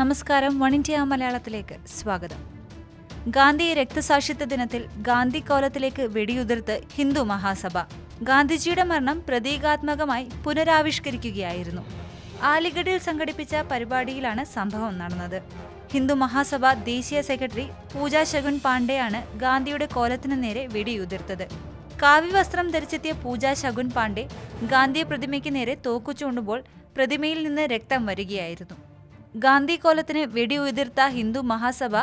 നമസ്കാരം one India മലയാളത്തിലേക്ക് സ്വാഗതം. ഗാന്ധി രക്തസാക്ഷിത്വ ദിനത്തിൽ ഗാന്ധി കോലത്തിലേക്ക് വെടിയുതിർത്ത് ഹിന്ദു മഹാസഭ. ഗാന്ധിജിയുടെ മരണം പ്രതീകാത്മകമായി പുനരാവിഷ്കരിക്കുകയായിരുന്നു. ആലിഗഡിൽ സംഘടിപ്പിച്ച പരിപാടിയിലാണ് സംഭവം നടന്നത്. ഹിന്ദു മഹാസഭ ദേശീയ സെക്രട്ടറി പൂജ ശകുൻ പാണ്ഡെയാണ് ഗാന്ധിയുടെ കോലത്തിന് നേരെ വെടിയുതിർത്തത്. കാവ്യവസ്ത്രം ധരിച്ചെത്തിയ പൂജ ശകുൻ പാണ്ഡെ ഗാന്ധി പ്രതിമയ്ക്ക് നേരെ തോക്കു ചൂണ്ടുമ്പോൾ പ്രതിമയിൽ നിന്ന് രക്തം വരികയായിരുന്നു. ഗാന്ധി കോലത്തിന് വെടിയുതിർത്ത ഹിന്ദു മഹാസഭ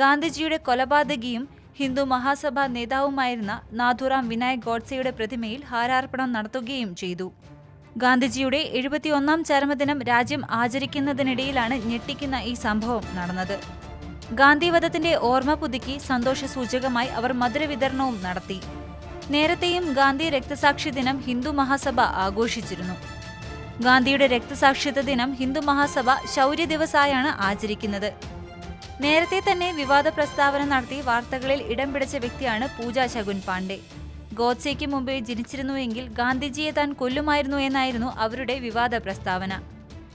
ഗാന്ധിജിയുടെ കൊലപാതകിയും ഹിന്ദു മഹാസഭ നേതാവുമായിരുന്ന നാഥുറാം വിനായക് ഗോഡ്സെയുടെ പ്രതിമയിൽ ഹാരാർപ്പണം നടത്തുകയും ചെയ്തു. ഗാന്ധിജിയുടെ എഴുപത്തിയൊന്നാം ചരമദിനം രാജ്യം ആചരിക്കുന്നതിനിടയിലാണ് ഞെട്ടിക്കുന്ന ഈ സംഭവം നടന്നത്. ഗാന്ധിവധത്തിന്റെ ഓർമ്മ പുതുക്കി സന്തോഷ സൂചകമായി അവർ മധുര മധുരവിതരണവും നടത്തി. നേരത്തെയും ഗാന്ധി രക്തസാക്ഷി ദിനം ഹിന്ദു മഹാസഭ ആഘോഷിച്ചിരുന്നു. ഗാന്ധിയുടെ രക്തസാക്ഷിത്വ ദിനം ഹിന്ദു മഹാസഭ ശൗര്യ ദിവസായാണ് ആചരിക്കുന്നത്. നേരത്തെ തന്നെ വിവാദ പ്രസ്താവന നടത്തി വാർത്തകളിൽ ഇടം പിടിച്ച വ്യക്തിയാണ് പൂജ ശകുൻ പാണ്ഡെ. ഗോഡ്സെയ്ക്ക് മുമ്പേ ജനിച്ചിരുന്നുവെങ്കിൽ ഗാന്ധിജിയെ താൻ കൊല്ലുമായിരുന്നു എന്നായിരുന്നു അവരുടെ വിവാദ പ്രസ്താവന.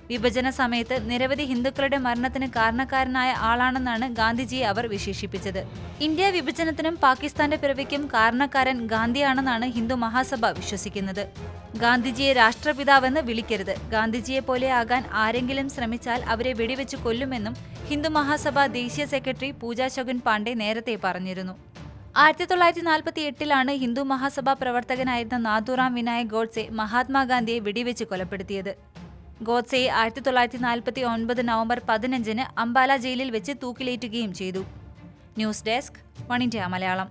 വിഭജന സമയത്ത് നിരവധി ഹിന്ദുക്കളുടെ മരണത്തിന് കാരണക്കാരനായ ആളാണെന്നാണ് ഗാന്ധിജിയെ അവർ വിശേഷിപ്പിച്ചത്. ഇന്ത്യ വിഭജനത്തിനും പാകിസ്ഥാന്റെ പിറവിക്കും കാരണക്കാരൻ ഗാന്ധിയാണെന്നാണ് ഹിന്ദു മഹാസഭ വിശ്വസിക്കുന്നത്. ഗാന്ധിജിയെ രാഷ്ട്രപിതാവെന്ന് വിളിക്കരുത്. ഗാന്ധിജിയെ പോലെ ആകാൻ ആരെങ്കിലും ശ്രമിച്ചാൽ അവരെ വെടിവെച്ച് കൊല്ലുമെന്നും ഹിന്ദു മഹാസഭ ദേശീയ സെക്രട്ടറി പൂജ ശകുൻ പാണ്ഡെ നേരത്തെ പറഞ്ഞിരുന്നു. ആയിരത്തി തൊള്ളായിരത്തി നാൽപ്പത്തി എട്ടിലാണ് ഹിന്ദു മഹാസഭ പ്രവർത്തകനായിരുന്ന നാഥുറാം വിനായക് ഗോഡ്സെ മഹാത്മാഗാന്ധിയെ വെടിവെച്ച് കൊലപ്പെടുത്തിയത്. ഗോഡ്സെയെ ആയിരത്തി തൊള്ളായിരത്തി നാൽപ്പത്തി ഒൻപത് നവംബർ പതിനഞ്ചിന് അംബാല ജയിലിൽ വെച്ച് തൂക്കിലേറ്റുകയും ചെയ്തു. News desk one India Malayalam.